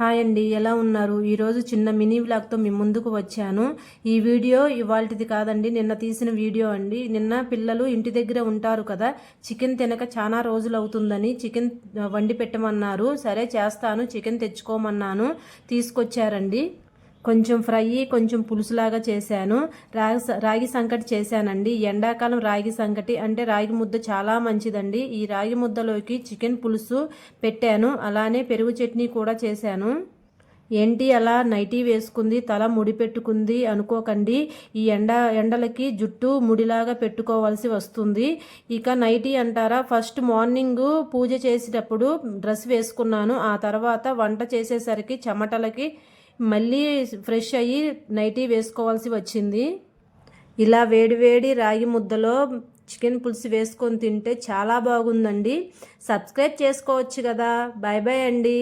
Hi అండి ఎలా ఉన్నారు? ఈరోజు చిన్న మినీ వ్లాగ్తో మీ ముందుకు వచ్చాను. ఈ వీడియో ఇవాళది కాదండి నిన్న తీసిన వీడియో అండి. నిన్న పిల్లలు ఇంటి దగ్గర ఉంటారు కదా చికెన్ తినక చాలా రోజులు అవుతుందని చికెన్ వండి పెట్టమన్నారు. సరే చేస్తాను చికెన్ తెచ్చుకోమన్నాను. తీసుకొచ్చారండి. కొంచెం ఫ్రై కొంచెం పులుసులాగా చేశాను. రాగి రాగి సంకటి చేశానండి. ఎండాకాలం రాగి సంకటి అంటే రాగి ముద్ద చాలా మంచిదండి. ఈ రాగి ముద్దలోకి చికెన్ పులుసు పెట్టాను. అలానే పెరుగు చట్నీ కూడా చేశాను. ఏంటి అలా నైటీ వేసుకుంది తల ముడి పెట్టుకుంది అనుకోకండి. ఈ ఎండ ఎండలకి జుట్టు ముడిలాగా పెట్టుకోవాల్సి వస్తుంది. ఇక నైటీ అంటారా? ఫస్ట్ మార్నింగ్ పూజ చేసేటప్పుడు డ్రెస్ వేసుకున్నాను. ఆ తర్వాత వంట చేసేసరికి చెమటలకి మళ్ళీ ఫ్రెష్ అయ్యి నైటీ వేసుకోవాల్సి వచ్చింది. ఇలా వేడివేడి రాగి ముద్దలో చికెన్ పులుసు వేసుకొని తింటే చాలా బాగుందండి. సబ్స్క్రైబ్ చేసుకోవచ్చు కదా. బాయ్ బాయ్ అండి.